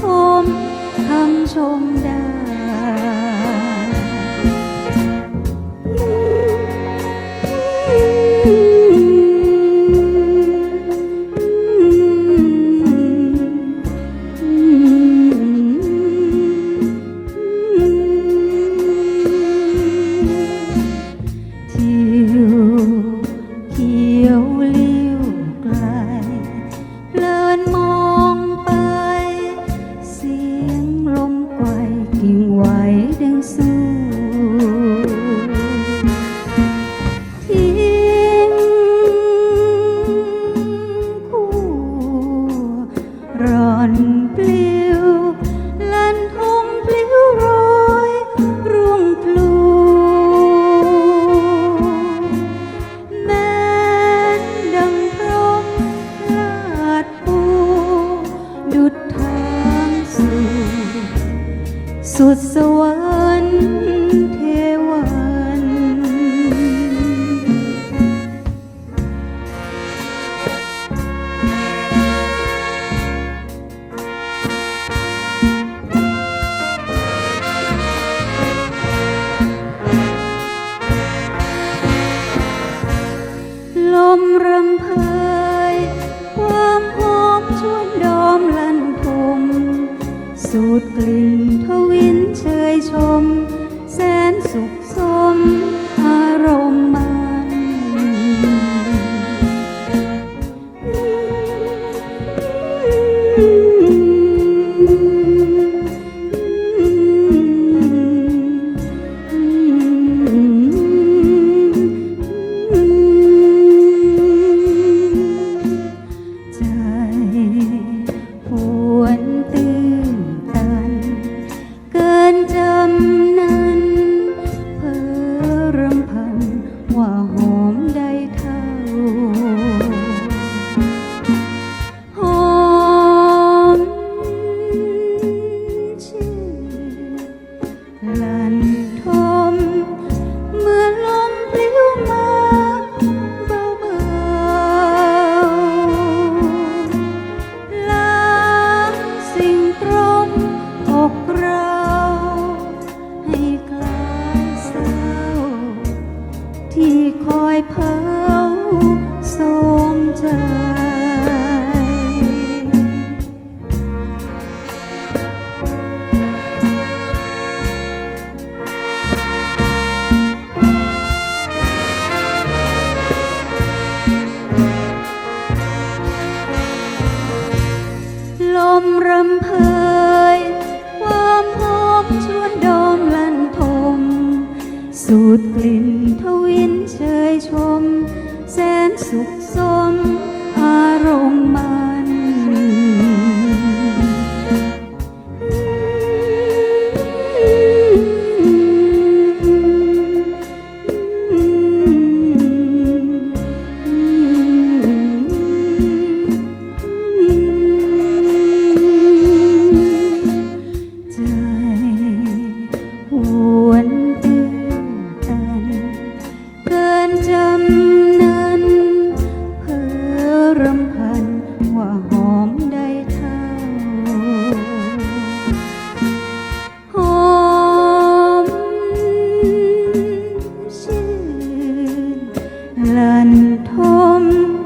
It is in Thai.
ชมคำชมได้ so so what รินทวินเชยชม แสนสุขสมอารมณ์ สูดกลิ่นทวินเชยชมันทม